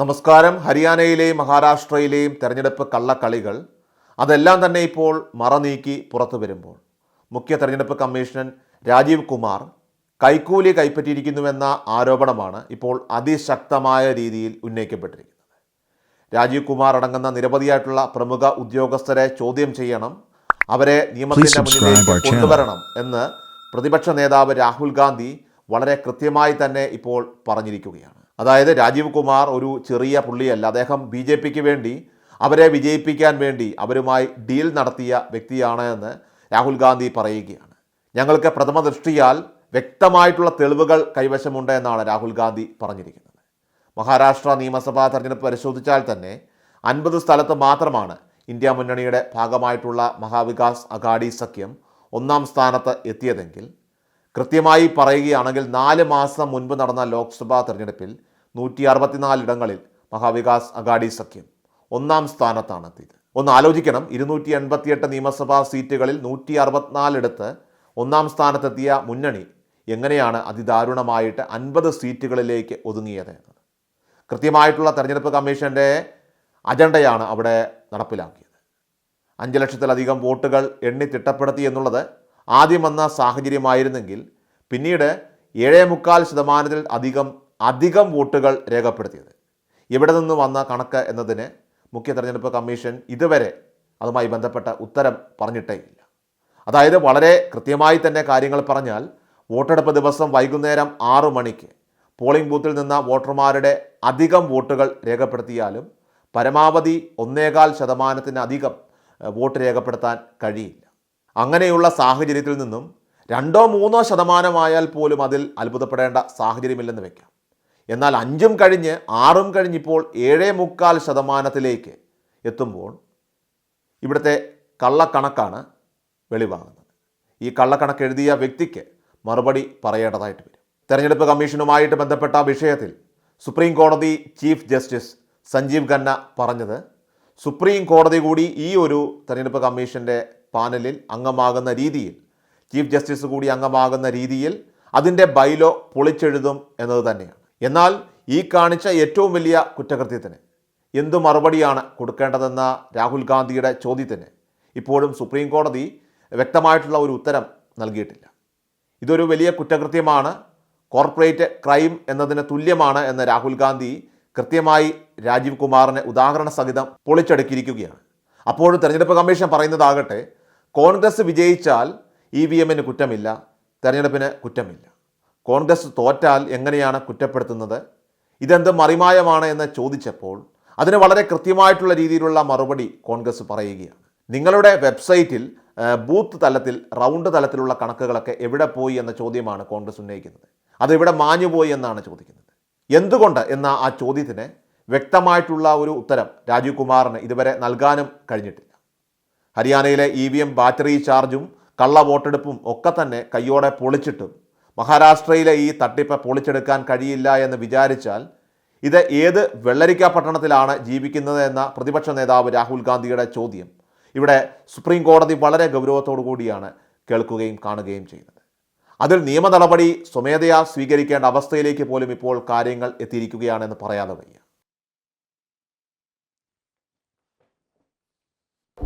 നമസ്കാരം. ഹരിയാനയിലെയും മഹാരാഷ്ട്രയിലെയും തെരഞ്ഞെടുപ്പ് കള്ളക്കളികൾ അതെല്ലാം തന്നെ ഇപ്പോൾ മറനീക്കി പുറത്തു വരുമ്പോൾ. മുഖ്യ തെരഞ്ഞെടുപ്പ് കമ്മീഷണർ രാജീവ് കുമാർ കൈക്കൂലി കൈപ്പറ്റിയിരിക്കുന്നുവെന്ന ആരോപണമാണ് ഇപ്പോൾ അതിശക്തമായ രീതിയിൽ ഉന്നയിക്കപ്പെട്ടിരിക്കുന്നത്. രാജീവ് കുമാർ അടങ്ങുന്ന നിരവധിയായിട്ടുള്ള പ്രമുഖ ഉദ്യോഗസ്ഥരെ ചോദ്യം ചെയ്യണം. അവരെ നിയമത്തിന്റെ മുന്നിലേക്ക് കൊണ്ടുവരണം എന്ന് പ്രതിപക്ഷ നേതാവ് രാഹുൽ ഗാന്ധി വളരെ കൃത്യമായി തന്നെ ഇപ്പോൾ പറഞ്ഞിരിക്കുകയാണ്. അതായത് രാജീവ് കുമാർ ഒരു ചെറിയ പുള്ളിയല്ല. അദ്ദേഹം ബി ജെ പിക്ക് വേണ്ടി അവരെ വിജയിപ്പിക്കാൻ വേണ്ടി അവരുമായി ഡീൽ നടത്തിയ വ്യക്തിയാണ് എന്ന് രാഹുൽ ഗാന്ധി പറയുകയാണ്. ഞങ്ങൾക്ക് പ്രഥമ ദൃഷ്ടിയാൽ വ്യക്തമായിട്ടുള്ള തെളിവുകൾ കൈവശമുണ്ട് എന്നാണ് രാഹുൽ ഗാന്ധി പറഞ്ഞിരിക്കുന്നത്. മഹാരാഷ്ട്ര നിയമസഭാ തെരഞ്ഞെടുപ്പ് പരിശോധിച്ചാൽ തന്നെ അൻപത് സ്ഥലത്ത് മാത്രമാണ് ഇന്ത്യ മുന്നണിയുടെ ഭാഗമായിട്ടുള്ള മഹാവികാസ് അഗാഡി സഖ്യം ഒന്നാം സ്ഥാനത്ത് എത്തിയതെങ്കിൽ കൃത്യമായി പറയുകയാണെങ്കിൽ നാല് മാസം മുൻപ് നടന്ന ലോക്സഭാ തെരഞ്ഞെടുപ്പിൽ നൂറ്റി അറുപത്തിനാലിടങ്ങളിൽ മഹാവികാസ് അഗാഡി സഖ്യം ഒന്നാം സ്ഥാനത്താണ് എത്തിയത്. ഒന്ന് ആലോചിക്കണം ഇരുന്നൂറ്റി എൺപത്തിയെട്ട് നിയമസഭാ സീറ്റുകളിൽ നൂറ്റി അറുപത്തിനാലിടത്ത് ഒന്നാം സ്ഥാനത്തെത്തിയ മുന്നണി എങ്ങനെയാണ് അതിദാരുണമായിട്ട് അൻപത് സീറ്റുകളിലേക്ക് ഒതുങ്ങിയത് കൃത്യമായിട്ടുള്ള തെരഞ്ഞെടുപ്പ് കമ്മീഷന്റെ അജണ്ടയാണ് അവിടെ നടപ്പിലാക്കിയത്. അഞ്ച് ലക്ഷത്തിലധികം വോട്ടുകൾ എണ്ണി തിട്ടപ്പെടുത്തി എന്നുള്ളത് ആദ്യം വന്ന സാഹചര്യമായിരുന്നെങ്കിൽ പിന്നീട് ഏഴേ മുക്കാൽ ശതമാനത്തിൽ അധികം അധികം വോട്ടുകൾ രേഖപ്പെടുത്തിയത്. ഇവിടെ നിന്ന് വന്ന കണക്ക് എന്നതിന് മുഖ്യ തെരഞ്ഞെടുപ്പ് കമ്മീഷൻ ഇതുവരെ അതുമായി ബന്ധപ്പെട്ട ഉത്തരം പറഞ്ഞിട്ടേ ഇല്ല അതായത് വളരെ കൃത്യമായി തന്നെ കാര്യങ്ങൾ പറഞ്ഞാൽ വോട്ടെടുപ്പ് ദിവസം വൈകുന്നേരം ആറു മണിക്ക് പോളിംഗ് ബൂത്തിൽ നിന്ന വോട്ടർമാരുടെ അധികം വോട്ടുകൾ രേഖപ്പെടുത്തിയാലും പരമാവധി ഒന്നേകാൽ ശതമാനത്തിനധികം വോട്ട് രേഖപ്പെടുത്താൻ കഴിയില്ല. അങ്ങനെയുള്ള സാഹചര്യത്തിൽ നിന്നും രണ്ടോ മൂന്നോ ശതമാനമായാൽ പോലും അതിൽ അത്ഭുതപ്പെടേണ്ട സാഹചര്യമില്ലെന്ന് വയ്ക്കാം എന്നാൽ അഞ്ചും കഴിഞ്ഞ് ആറും കഴിഞ്ഞിപ്പോൾ ഏഴേ മുക്കാൽ ശതമാനത്തിലേക്ക് എത്തുമ്പോൾ ഇവിടുത്തെ കള്ളക്കണക്കാണ് വെളിവാകുന്നത്. ഈ കള്ളക്കണക്ക് എഴുതിയ വ്യക്തിക്ക് മറുപടി പറയേണ്ടതായിട്ട് വരും. തെരഞ്ഞെടുപ്പ് കമ്മീഷനുമായിട്ട് ബന്ധപ്പെട്ട വിഷയത്തിൽ സുപ്രീം കോടതി ചീഫ് ജസ്റ്റിസ് സഞ്ജീവ് ഖന്ന പറഞ്ഞത് സുപ്രീം കോടതി കൂടി ഈ ഒരു തെരഞ്ഞെടുപ്പ് കമ്മീഷന്റെ പാനലിൽ അംഗമാകുന്ന രീതിയിൽ ചീഫ് ജസ്റ്റിസ് കൂടി അംഗമാകുന്ന രീതിയിൽ അതിന്റെ ബൈലോ പൊളിച്ചെഴുതും എന്നത് തന്നെയാണ്. എന്നാൽ ഈ കാണിച്ച ഏറ്റവും വലിയ കുറ്റകൃത്യത്തിന് എന്തു മറുപടിയാണ് കൊടുക്കേണ്ടതെന്ന രാഹുൽ ഗാന്ധിയുടെ ചോദ്യത്തിന് ഇപ്പോഴും സുപ്രീം കോടതി വ്യക്തമായിട്ടുള്ള ഒരു ഉത്തരം നൽകിയിട്ടില്ല. ഇതൊരു വലിയ കുറ്റകൃത്യമാണ്. കോർപ്പറേറ്റ് ക്രൈം എന്നതിന് തുല്യമാണ് എന്ന് രാഹുൽ ഗാന്ധി കൃത്യമായി രാജീവ് കുമാറിനെ ഉദാഹരണ സഹിതം പൊളിച്ചടുക്കിയിരിക്കുകയാണ്. അപ്പോഴും തെരഞ്ഞെടുപ്പ് കമ്മീഷൻ പറയുന്നതാകട്ടെ കോൺഗ്രസ് വിജയിച്ചാൽ ഇ വി എമ്മിന് കുറ്റമില്ല തെരഞ്ഞെടുപ്പിന് കുറ്റമില്ല. കോൺഗ്രസ് തോറ്റാൽ എങ്ങനെയാണ് കുറ്റപ്പെടുത്തുന്നത്? ഇതെന്ത് മറിമായമാണ് എന്ന് ചോദിച്ചപ്പോൾ അതിന് വളരെ കൃത്യമായിട്ടുള്ള രീതിയിലുള്ള മറുപടി കോൺഗ്രസ് പറയുകയാണ്. നിങ്ങളുടെ വെബ്സൈറ്റിൽ ബൂത്ത് തലത്തിൽ റൗണ്ട് തലത്തിലുള്ള കണക്കുകളൊക്കെ എവിടെ പോയി എന്ന ചോദ്യമാണ് കോൺഗ്രസ് ഉന്നയിക്കുന്നത്. അത് ഇവിടെ മാഞ്ഞുപോയി എന്നാണ് ചോദിക്കുന്നത്. എന്തുകൊണ്ട് എന്ന ആ ചോദ്യത്തിന് വ്യക്തമായിട്ടുള്ള ഒരു ഉത്തരം രാജീവ് കുമാറിന് ഇതുവരെ നൽകാനും കഴിഞ്ഞിട്ടില്ല. ഹരിയാനയിലെ ഇ വി എം ബാറ്ററി ചാർജും കള്ള വോട്ടെടുപ്പും ഒക്കെ തന്നെ കയ്യോടെ പൊളിച്ചിട്ടും മഹാരാഷ്ട്രയിലെ ഈ തട്ടിപ്പ് പൊളിച്ചെടുക്കാൻ കഴിയില്ല എന്ന് വിചാരിച്ചാൽ ഇത് ഏത് വെള്ളരിക്ക പട്ടണത്തിലാണ് ജീവിക്കുന്നത് എന്ന പ്രതിപക്ഷ നേതാവ് രാഹുൽ ഗാന്ധിയുടെ ചോദ്യം. ഇവിടെ സുപ്രീം കോടതി വളരെ ഗൗരവത്തോടു കൂടിയാണ് കേൾക്കുകയും കാണുകയും ചെയ്യുന്നത്. അതിൽ നിയമ നടപടി സ്വമേധയാ സ്വീകരിക്കേണ്ട അവസ്ഥയിലേക്ക് പോലും ഇപ്പോൾ കാര്യങ്ങൾ എത്തിയിരിക്കുകയാണെന്ന് പറയാതെ വയ്യ.